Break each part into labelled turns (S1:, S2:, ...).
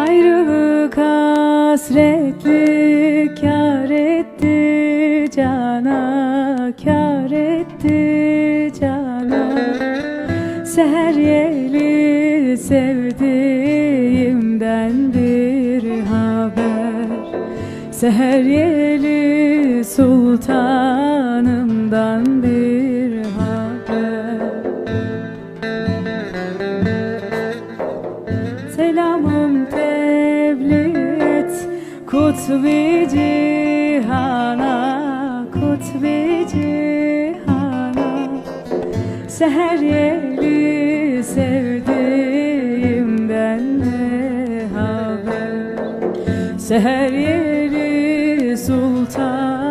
S1: Ayrılık hasretlik kar etti cana Kar etti cana. Seher yeli sevdiğimden bir haber. Seher yeli sultanımdan bir Kutbi cihana Kutbi cihana. Seher yeli sevdiğimden ne haber? Seher yeli sultanımdan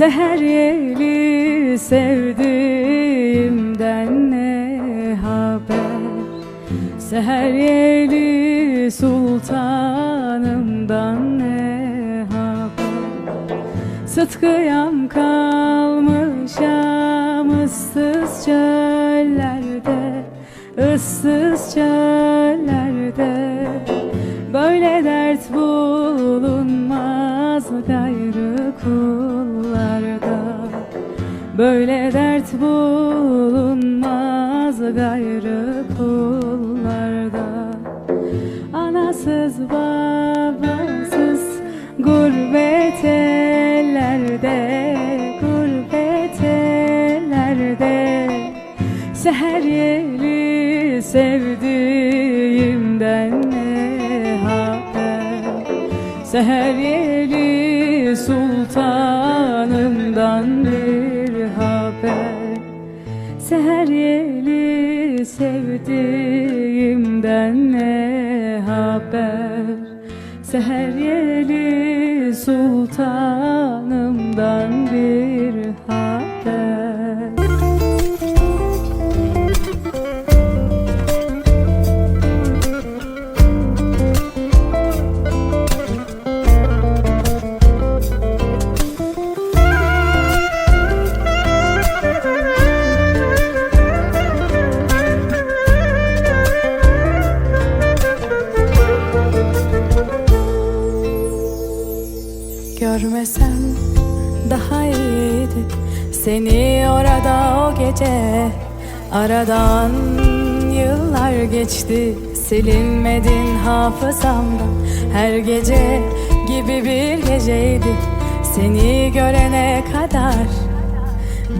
S1: Seher yeli sevdiğimden ne haber? Seher yeli sultanımdan ne haber? Sıtkıyam kalmışam ıssız çöllerde ıssız çöllerde Böyle dert bulunmaz gayrı kullarda. Anasız babasız gurbet ellerde Gurbet ellerde. Seher yeli sevdiğimden ne haber? Seher yeli sultanımdan bir haber Seher yeli sevdiğimden ne haber? Seher yeli sultanımdan bir Seni orada o gece. Aradan yıllar geçti Silinmedin hafızamdan Her gece gibi bir geceydi Seni görene kadar.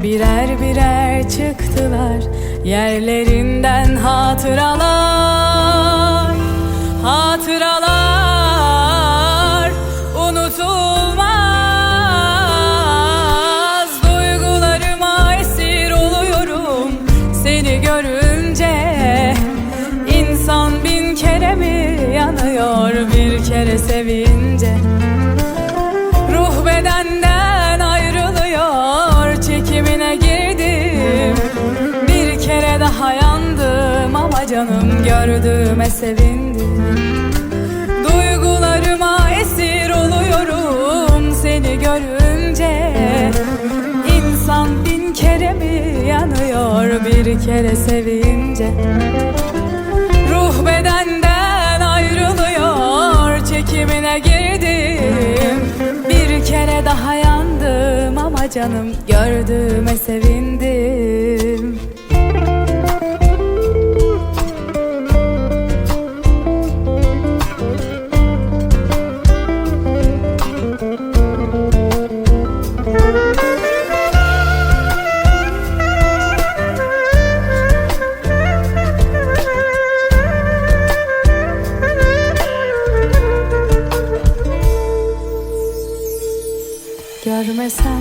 S1: Birer birer çıktılar Yerlerinden hatıralar Hatıralar kere sevince Ruh bedenden ayrılıyor çekimine girdim. Bir kere daha yandım ama canım gördüğüme sevindim Duygularıma esir oluyorum seni görünce. İnsan bin kere mi yanıyor bir kere sevince canım gördüğüme sevindim. Görmesen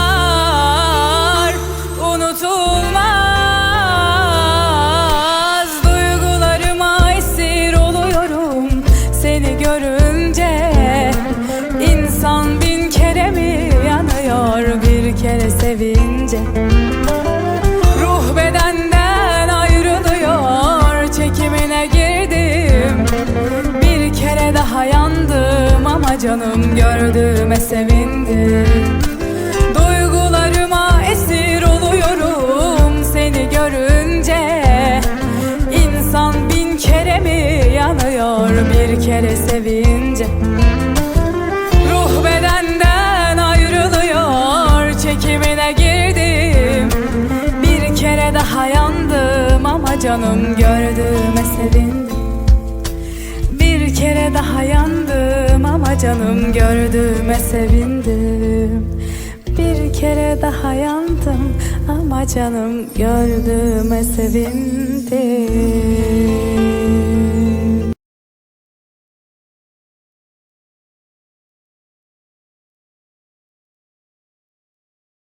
S1: sevince. Ruh bedenden ayrılıyor Çekimine girdim. Bir kere daha yandım Ama canım gördüğüme sevindim Duygularıma esir oluyorum Seni görünce. İnsan bin kere mi yanıyor Bir kere sevince canım gördüğüme sevindim. Bir kere daha yandım Ama canım gördüğüme sevindim. Bir kere daha yandım Ama canım gördüğüme sevindim